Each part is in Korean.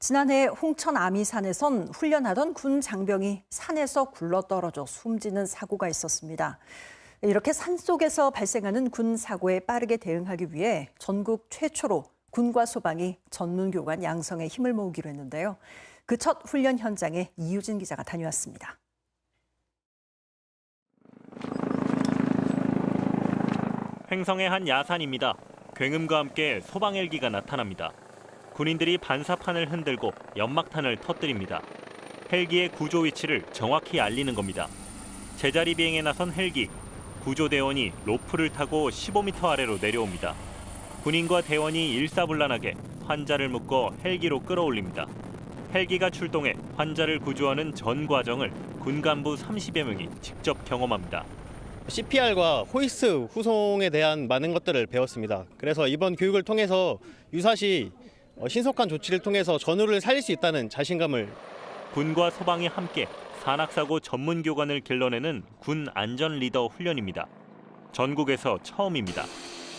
지난해 홍천 아미산에선 훈련하던 군 장병이 산에서 굴러떨어져 숨지는 사고가 있었습니다. 이렇게 산 속에서 발생하는 군 사고에 빠르게 대응하기 위해 전국 최초로 군과 소방이 전문 교관 양성에 힘을 모으기로 했는데요. 그 첫 훈련 현장에 이유진 기자가 다녀왔습니다. 횡성의 한 야산입니다. 굉음과 함께 소방 헬기가 나타납니다. 군인들이 반사판을 흔들고 연막탄을 터뜨립니다. 헬기의 구조 위치를 정확히 알리는 겁니다. 제자리 비행에 나선 헬기. 구조대원이 로프를 타고 15m 아래로 내려옵니다. 군인과 대원이 일사불란하게 환자를 묶어 헬기로 끌어올립니다. 헬기가 출동해 환자를 구조하는 전 과정을 군 간부 30여 명이 직접 경험합니다. CPR과 호이스 후송에 대한 많은 것들을 배웠습니다. 그래서 이번 교육을 통해서 유사시 어, 신속한 조치를 통해서 전우를 살릴 수 있다는 자신감을 군과 소방이 함께 산악사고 전문 교관을 길러내는 군 안전 리더 훈련입니다. 전국에서 처음입니다.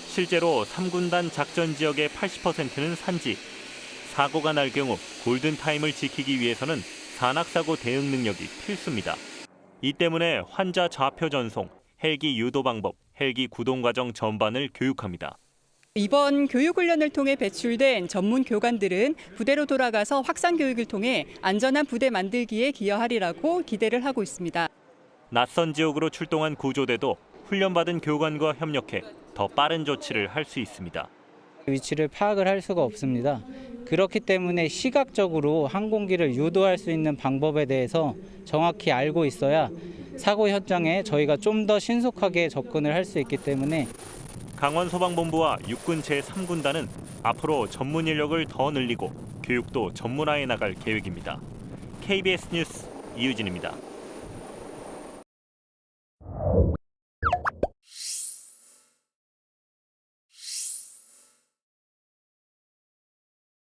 실제로 3군단 작전 지역의 80%는 산지. 사고가 날 경우 골든 타임을 지키기 위해서는 산악사고 대응 능력이 필수입니다. 이 때문에 환자 좌표 전송, 헬기 유도 방법, 헬기 구동 과정 전반을 교육합니다. 이번 교육훈련을 통해 배출된 전문 교관들은 부대로 돌아가서 확산 교육을 통해 안전한 부대 만들기에 기여하리라고 기대를 하고 있습니다. 낯선 지역으로 출동한 구조대도 훈련받은 교관과 협력해 더 빠른 조치를 할 수 있습니다. 위치를 파악을 할 수가 없습니다. 그렇기 때문에 시각적으로 항공기를 유도할 수 있는 방법에 대해서 정확히 알고 있어야 사고 현장에 저희가 좀 더 신속하게 접근을 할 수 있기 때문에 강원소방본부와 육군 제3군단은 앞으로 전문 인력을 더 늘리고 교육도 전문화해 나갈 계획입니다. KBS 뉴스 이유진입니다.